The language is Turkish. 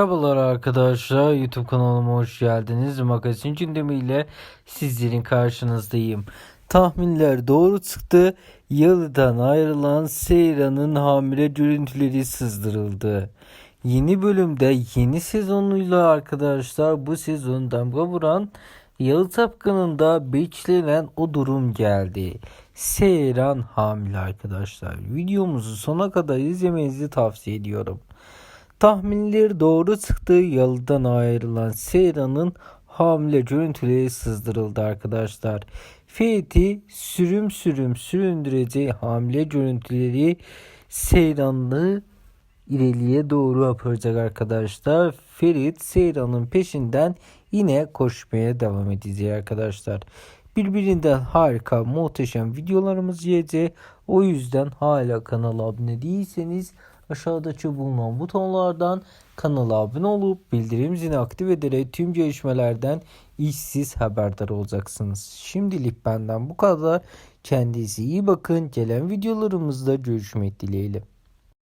Merhabalar arkadaşlar YouTube kanalıma hoş geldiniz. Magazin gündemiyle sizlerin karşınızdayım. Tahminler doğru çıktı. Yalı'dan ayrılan Seyran'ın hamile görüntüleri sızdırıldı. Yeni bölümde yeni sezonuyla arkadaşlar bu sezon damga vuran Yalı Tapkanı'nda beklenen o durum geldi. Seyran hamile arkadaşlar. Videomuzu sona kadar izlemenizi tavsiye ediyorum. Tahminler doğru çıktı. Yalıdan ayrılan Seyran'ın hamile görüntüleri sızdırıldı arkadaşlar. Fethi sürüm sürüm süründüreceği hamile görüntüleri Seyran'ı ileriye doğru yapacak arkadaşlar. Ferit Seyran'ın peşinden yine koşmaya devam edecek arkadaşlar. Birbirinden harika muhteşem videolarımız gelecek. O yüzden hala kanala abone değilseniz aşağıdaki bulunan butonlardan kanala abone olup bildirim zilini aktif ederek tüm gelişmelerden işsiz haberdar olacaksınız. Şimdilik benden bu kadar. Kendinize iyi bakın. Gelen videolarımızda görüşmek dileğiyle.